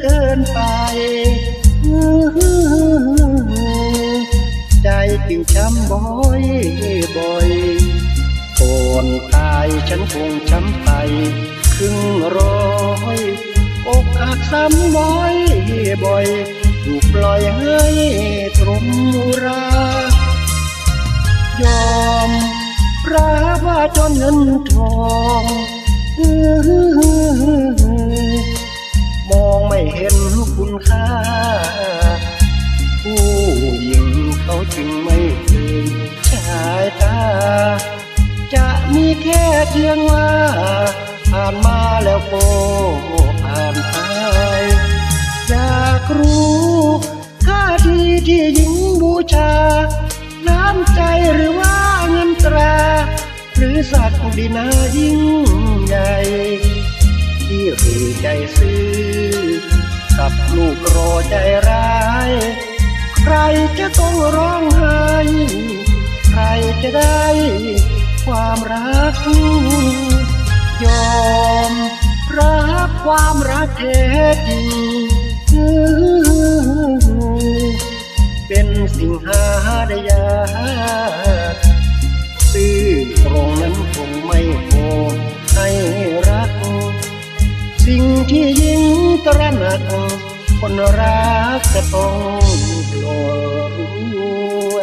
เกินไป ใจจึงช้ำบ่อยบ่อยก่อนตายฉันคงช้ำไปครึ่งร้อยอกหักซ้ำบ่อยบ่อยถูกปล่อยให้ตรมรา ยอมรับว่าจนเงินทอง จึงไม่เคยชายตา จะมีแค่เพียงว่า ผ่านมาแล้วก็ผ่านไปอยากรู้ค่าดีที่หญิงบูชา น้ำใจหรือว่าเงินตรา หรือสักดินายิ่งใหญ่ที่หรือใจซื้อกับลูกรอใจร้า จะต้องร้องไห้ใครจะได้ความรัก ยอมรับความรักแท้จริงเป็นสิ่งหาได้ยากซื่อตรงนั้นคงไม่พอให้รัก สิ่งที่ยิ่งตระหนัก คนรักจะต้องหล่อรว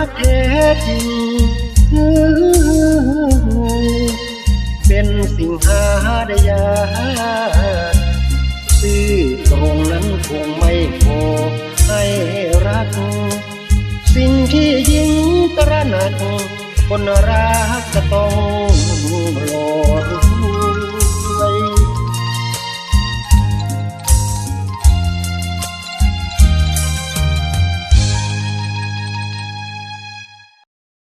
ความรักแท้จริงเป็นสิ่งหาได้ยากซื่อตรงนั้นคงไม่พอให้รัก สิ่งที่ยิ่งตระหนักคนรักจะต้องรอรู้